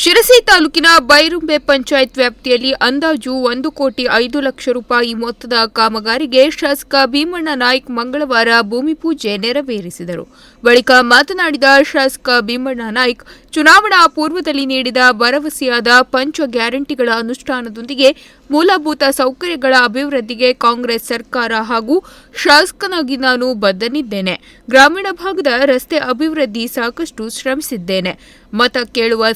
ಶಿರಸಿ ತಾಲೂಕಿನ ಬೈರುಂಬೆ ಪಂಚಾಯತ್ ವ್ಯಾಪ್ತಿಯಲ್ಲಿ ಅಂದಾಜು ಒಂದು ಕೋಟಿ ಐದು ಲಕ್ಷ ರೂಪಾಯಿ ಮೊತ್ತದ ಕಾಮಗಾರಿಗೆ ಶಾಸಕ ಭೀಮಣ್ಣ ನಾಯ್ಕ್ ಮಂಗಳವಾರ ಭೂಮಿ ಪೂಜೆ ನೆರವೇರಿಸಿದರು. ಬಳಿಕ ಮಾತನಾಡಿದ ಶಾಸಕ ಭೀಮಣ್ಣ ನಾಯ್ಕ್, ಚುನಾವಣಾ ಪೂರ್ವದಲ್ಲಿ ನೀಡಿದ ಭರವಸೆಯಾದ ಪಂಚ ಗ್ಯಾರಂಟಿಗಳ ಅನುಷ್ಠಾನದೊಂದಿಗೆ ಮೂಲಭೂತ ಸೌಕರ್ಯಗಳ ಅಭಿವೃದ್ಧಿಗೆ ಕಾಂಗ್ರೆಸ್ ಸರ್ಕಾರ ಹಾಗೂ ಶಾಸಕನಾಗಿ ನಾನು ಬದ್ಧನಿದ್ದೇನೆ. ಗ್ರಾಮೀಣ ಭಾಗದ ರಸ್ತೆ ಅಭಿವೃದ್ಧಿ ಸಾಕಷ್ಟು ಶ್ರಮಿಸಿದ್ದೇನೆ. ಮತ ಕೇಳುವ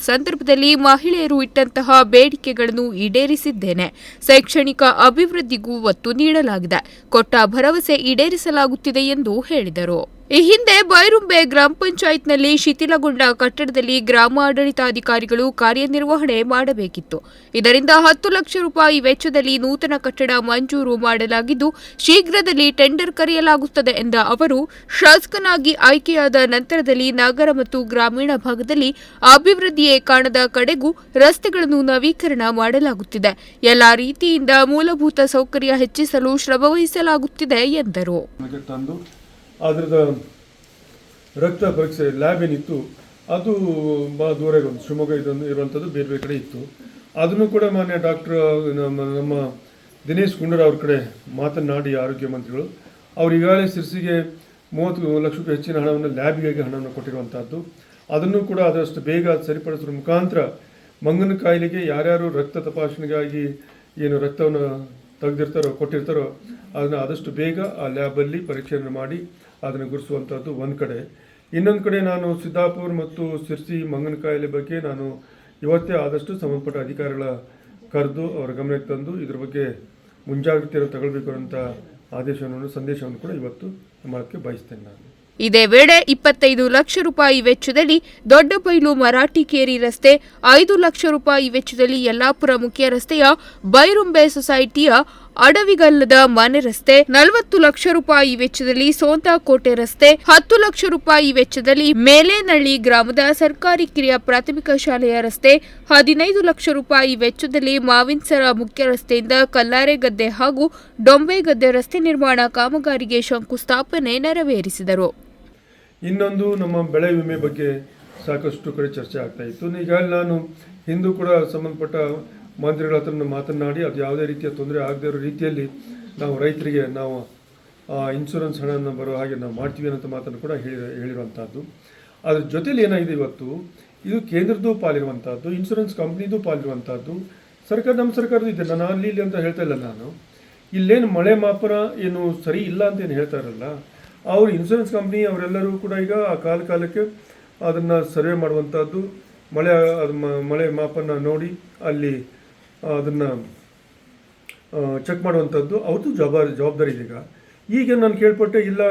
ಸಂದರ್ಭದಲ್ಲಿ ಮಹಿಳೆಯರು ಇಟ್ಟಂತಹ ಬೇಡಿಕೆಗಳನ್ನು ಈಡೇರಿಸಿದ್ದೇನೆ. ಶೈಕ್ಷಣಿಕ ಅಭಿವೃದ್ಧಿಗೂ ಒತ್ತು ನೀಡಲಾಗಿದೆ. ಕೊಟ್ಟ ಭರವಸೆ ಈಡೇರಿಸಲಾಗುತ್ತಿದೆ ಎಂದು ಹೇಳಿದರು. ಈ ಹಿಂದೆ ಬೈರುಂಬೆ ಗ್ರಾಮ ಪಂಚಾಯತ್ನಲ್ಲಿ ಶಿಥಿಲಗೊಂಡ ಕಟ್ಟಡದಲ್ಲಿ ಗ್ರಾಮ ಗ್ರಾಮಾಡಳಿತಾಧಿಕಾರಿಗಳು ಕಾರ್ಯನಿರ್ವಹಣೆ ಮಾಡಬೇಕಿತ್ತು. ಇದರಿಂದ ಹತ್ತು ಲಕ್ಷ ರೂಪಾಯಿ ವೆಚ್ಚದಲ್ಲಿ ನೂತನ ಕಟ್ಟಡ ಮಂಜೂರು ಮಾಡಲಾಗಿದ್ದು, ಶೀಘ್ರದಲ್ಲಿ ಟೆಂಡರ್ ಕರೆಯಲಾಗುತ್ತದೆ ಎಂದ ಅವರು, ಶಾಸಕನಾಗಿ ಆಯ್ಕೆಯಾದ ನಂತರದಲ್ಲಿ ನಗರ ಮತ್ತು ಗ್ರಾಮೀಣ ಭಾಗದಲ್ಲಿ ಅಭಿವೃದ್ಧಿಯೇ ಕಾಣದ ಕಡೆಗೂ ರಸ್ತೆಗಳನ್ನು ನವೀಕರಣ ಮಾಡಲಾಗುತ್ತಿದೆ. ಎಲ್ಲ ರೀತಿಯಿಂದ ಮೂಲಭೂತ ಸೌಕರ್ಯ ಹೆಚ್ಚಿಸಲು ಶ್ರಮವಹಿಸಲಾಗುತ್ತಿದೆ ಎಂದರು. ಅದ್ರದ್ದು ರಕ್ತ ಪರೀಕ್ಷೆ ಲ್ಯಾಬ್ ಏನಿತ್ತು, ಅದು ಭಾಳ ದೂರ ಇರೋದು ಶಿವಮೊಗ್ಗ ಇದೊಂದು ಇರುವಂಥದ್ದು ಬೇರೆ ಬೇರೆ ಕಡೆ ಇತ್ತು. ಅದನ್ನು ಕೂಡ ಮಾನ್ಯ ಡಾಕ್ಟರ್ ನಮ್ಮ ನಮ್ಮ ದಿನೇಶ್ ಗುಂಡೂರಾವ್ ಅವ್ರ ಕಡೆ ಮಾತನಾಡಿ ಆರೋಗ್ಯ ಮಂತ್ರಿಗಳು. ಅವ್ರು ಈಗಾಗಲೇ ಸಿರ್ಸಿಗೆ ಮೂವತ್ತು ರೂಪಾಯಿ ಹೆಚ್ಚಿನ ಹಣವನ್ನು ಲ್ಯಾಬ್ಗಾಗಿ ಹಣವನ್ನು ಕೊಟ್ಟಿರುವಂಥದ್ದು ಅದನ್ನು ಕೂಡ ಆದಷ್ಟು ಬೇಗ ಸರಿಪಡಿಸುವ ಮುಖಾಂತರ ಮಂಗನ ಕಾಯಿಲೆಗೆ ಯಾರ್ಯಾರು ರಕ್ತ ತಪಾಸಣೆಗಾಗಿ ಏನು ರಕ್ತವನ್ನು ತೆಗೆದಿರ್ತಾರೋ, ಕೊಟ್ಟಿರ್ತಾರೋ, ಅದನ್ನು ಆದಷ್ಟು ಬೇಗ ಆ ಲ್ಯಾಬಲ್ಲಿ ಪರೀಕ್ಷೆಯನ್ನು ಮಾಡಿ ಅದನ್ನು ಗುರುಸುವಂಥದ್ದು ಒಂದು ಕಡೆ. ಇನ್ನೊಂದು ಕಡೆ ನಾನು ಸಿದ್ದಾಪುರ ಮತ್ತು ಸಿರ್ಸಿ ಮಂಗನ ಕಾಯಿಲೆ ಬಗ್ಗೆ ನಾನು ಇವತ್ತೇ ಆದಷ್ಟು ಸಂಬಂಧಪಟ್ಟ ಅಧಿಕಾರಿಗಳ ಕರೆದು ಅವರ ಗಮನಕ್ಕೆ ತಂದು ಇದ್ರ ಬಗ್ಗೆ ಮುಂಜಾಗ್ರತೆಯನ್ನು ತಗೊಳ್ಬೇಕು ಅಂತ ಆದೇಶವನ್ನು, ಸಂದೇಶವನ್ನು ಕೂಡ ಇವತ್ತು ಮಾಡೋಕ್ಕೆ ಬಯಸ್ತೇನೆ ನಾನು. ಇದೇ ವೇಳೆ ಇಪ್ಪತ್ತೈದು ಲಕ್ಷ ರೂಪಾಯಿ ವೆಚ್ಚದಲ್ಲಿ ದೊಡ್ಡಬೈಲು ಮರಾಠಿಕೇರಿ ರಸ್ತೆ, ಐದು ಲಕ್ಷ ರೂಪಾಯಿ ವೆಚ್ಚದಲ್ಲಿ ಯಲ್ಲಾಪುರ ಮುಖ್ಯ ರಸ್ತೆಯ ಬೈರುಂಬೆ ಸೊಸೈಟಿಯ ಅಡವಿಗಲ್ಲದ ಮನೆ ರಸ್ತೆ, ನಲವತ್ತು ಲಕ್ಷ ರೂಪಾಯಿ ವೆಚ್ಚದಲ್ಲಿ ಸೋಂತಾಕೋಟೆ ರಸ್ತೆ, ಹತ್ತು ಲಕ್ಷ ರೂಪಾಯಿ ವೆಚ್ಚದಲ್ಲಿ ಮೇಲೇನಳ್ಳಿ ಗ್ರಾಮದ ಸರ್ಕಾರಿ ಕಿರಿಯ ಪ್ರಾಥಮಿಕ ಶಾಲೆಯ ರಸ್ತೆ, ಹದಿನೈದು ಲಕ್ಷ ರೂಪಾಯಿ ವೆಚ್ಚದಲ್ಲಿ ಮಾವಿನ್ಸರ ಮುಖ್ಯ ರಸ್ತೆಯಿಂದ ಕಲ್ಲಾರೆಗದ್ದೆ ಹಾಗೂ ಡೊಂಬೆಗದ್ದೆ ರಸ್ತೆ ನಿರ್ಮಾಣ ಕಾಮಗಾರಿಗೆ ಶಂಕುಸ್ಥಾಪನೆ ನೆರವೇರಿಸಿದರು. ಇನ್ನೊಂದು ನಮ್ಮ ಬೆಳೆ ವಿಮೆ ಬಗ್ಗೆ ಸಾಕಷ್ಟು ಕಡೆ ಚರ್ಚೆ ಆಗ್ತಾ ಇತ್ತು. ಈಗಾಗಲೇ ನಾನು ಹಿಂದೂ ಕೂಡ ಸಂಬಂಧಪಟ್ಟ ಮಂತ್ರಿಗಳ ಹತ್ರ ಮಾತನಾಡಿ ಅದು ಯಾವುದೇ ರೀತಿಯ ತೊಂದರೆ ಆಗದೇ ಇರೋ ರೀತಿಯಲ್ಲಿ ನಾವು ರೈತರಿಗೆ ನಾವು ಇನ್ಶೂರೆನ್ಸ್ ಹಣವನ್ನು ಬರೋ ಹಾಗೆ ನಾವು ಮಾಡ್ತೀವಿ ಅನ್ನೋ ಮಾತನ್ನು ಕೂಡ ಹೇಳಿ ಹೇಳಿರುವಂಥದ್ದು ಅದ್ರ ಜೊತೇಲಿ ಏನಾಗಿದೆ ಇವತ್ತು? ಇದು ಕೇಂದ್ರದ್ದು ಪಾಲಿರುವಂಥದ್ದು ಇನ್ಶೂರೆನ್ಸ್ ಕಂಪ್ನಿದು ಪಾಲಿರುವಂಥದ್ದು ಸರ್ಕಾರ ನಮ್ಮ ಸರ್ಕಾರದ ಇದೆ. ನಾನು ಅಲ್ಲಿ ಇಲ್ಲಿ ಅಂತ ಹೇಳ್ತಾ ಇಲ್ಲ ನಾನು. ಇಲ್ಲೇನು ಮಳೆ ಮಾಪನ ಏನು ಸರಿ ಇಲ್ಲ ಅಂತ ಏನು ಹೇಳ್ತಾ ಇರಲ್ಲ. ಅವ್ರು ಇನ್ಸೂರೆನ್ಸ್ ಕಂಪ್ನಿ ಅವರೆಲ್ಲರೂ ಕೂಡ ಈಗ ಆ ಕಾಲ ಕಾಲಕ್ಕೆ ಅದನ್ನು ಸರ್ವೆ ಮಾಡುವಂಥದ್ದು ಮಳೆ, ಅದು ಮಳೆ ಮಾಪನ ನೋಡಿ ಅಲ್ಲಿ ಅದನ್ನು ಚೆಕ್ ಮಾಡುವಂಥದ್ದು ಅವ್ರದ್ದು ಜವಾಬ್ದಾರಿ ಜವಾಬ್ದಾರಿ ಇದೆ ಈಗ. ಈಗ ನಾನು ಕೇಳ್ಪಟ್ಟೆ, ಇಲ್ಲ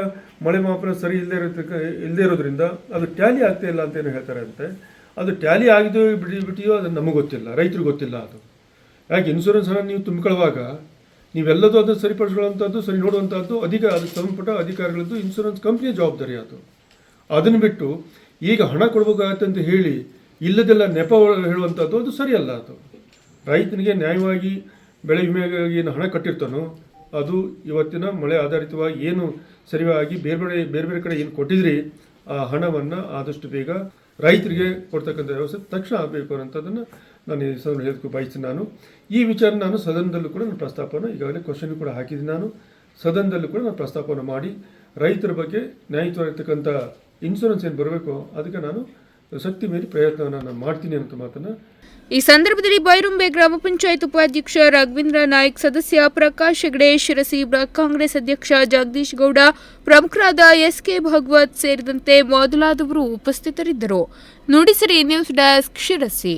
ಮಳೆ ಮಾಪನ ಸರಿ ಇಲ್ಲದೆ ಇರೋದಕ್ಕೆ ಇಲ್ಲದೆ ಇರೋದ್ರಿಂದ ಅದು ಟ್ಯಾಲಿ ಆಗ್ತಾ ಇಲ್ಲ ಅಂತ ಏನು ಹೇಳ್ತಾರೆ ಅಂತೆ. ಅದು ಟ್ಯಾಲಿ ಆಗಿದೆಯೋ ಬಿಡಿ ಬಿಟ್ಟಿಯೋ ಅದು ನಮಗೆ ಗೊತ್ತಿಲ್ಲ, ರೈತರಿಗೆ ಗೊತ್ತಿಲ್ಲ ಅದು. ಯಾಕೆ ಇನ್ಶೂರೆನ್ಸ್ ಹಣ ನೀವು ತುಂಬಿಕೊಳ್ಳುವಾಗ ನೀವೆಲ್ಲದೂ ಅದನ್ನು ಸರಿಪಡಿಸ್ಕೊಳ್ಳುವಂಥದ್ದು ಸರಿ ನೋಡುವಂಥದ್ದು ಅಧಿಕ, ಅದಕ್ಕೆ ಸಂಬಂಧಪಟ್ಟ ಅಧಿಕಾರಿಗಳದ್ದು ಇನ್ಶೂರೆನ್ಸ್ ಕಂಪ್ನಿಯ ಜವಾಬ್ದಾರಿ ಅದು. ಅದನ್ನು ಬಿಟ್ಟು ಈಗ ಹಣ ಕೊಡಬೇಕಾಗತ್ತೆ ಅಂತ ಹೇಳಿ ಇಲ್ಲದೆಲ್ಲ ನೆಪ ಹೇಳುವಂಥದ್ದು ಅದು ಸರಿಯಲ್ಲ ಅದು. ರೈತನಿಗೆ ನ್ಯಾಯವಾಗಿ ಬೆಳೆ ವಿಮೆಗಾಗಿ ಏನು ಹಣ ಕಟ್ಟಿರ್ತಾನೋ, ಅದು ಇವತ್ತಿನ ಮಳೆ ಆಧಾರಿತವಾಗಿ ಏನು ಸರಿಯಾಗಿ ಬೇರೆ ಬೇರೆ ಬೇರೆ ಬೇರೆ ಕಡೆ ಏನು ಕೊಟ್ಟಿದ್ರಿ, ಆ ಹಣವನ್ನು ಆದಷ್ಟು ಬೇಗ ರೈತರಿಗೆ ಕೊಡ್ತಕ್ಕಂಥ ವ್ಯವಸ್ಥೆ, ತಕ್ಷಣ ಆಗಬೇಕು ಅನ್ನೋಂಥದ್ದನ್ನು ನಾನು ಈ ಸದನ ಹೇಳೋದಕ್ಕೆ ಬಯಸ್ತೀನಿ ನಾನು. ಈ ವಿಚಾರ ನಾನು ಸದನದಲ್ಲೂ ಕೂಡ ನಾನು ಪ್ರಸ್ತಾಪನ ಈಗಾಗಲೇ ಕ್ವಶನ್ ಕೂಡ ಹಾಕಿದ್ದೀನಿ ನಾನು. ಸದನದಲ್ಲೂ ಕೂಡ ನಾನು ಪ್ರಸ್ತಾಪನ ಮಾಡಿ ರೈತರ ಬಗ್ಗೆ ನ್ಯಾಯಯುತವಾಗಿರ್ತಕ್ಕಂಥ ಇನ್ಶೂರೆನ್ಸ್ ಏನು ಬರಬೇಕು ಅದಕ್ಕೆ ನಾನು ಶಕ್ತಿ ಮೀರಿ ಪ್ರಯತ್ನವನ್ನು ನಾನು ಮಾಡ್ತೀನಿ ಅಂತ ಮಾತನ್ನು ಈ ಸಂದರ್ಭದಲ್ಲಿ ಬೈರುಂಬೆ ಗ್ರಾಮ ಪಂಚಾಯತ್ ಉಪಾಧ್ಯಕ್ಷ ರಾಘವೇಂದ್ರ ನಾಯ್ಕ್, ಸದಸ್ಯ ಪ್ರಕಾಶ್ ಹೆಗಡೆ, ಶಿರಸಿ ಕಾಂಗ್ರೆಸ್ ಅಧ್ಯಕ್ಷ ಜಗದೀಶ್ ಗೌಡ, ಪ್ರಮುಖರಾದ ಎಸ್ ಕೆ ಭಗವತ್ ಸೇರಿದಂತೆ ಮೊದಲಾದವರು ಉಪಸ್ಥಿತರಿದ್ದರು. Nudisiri news desk Sirsi.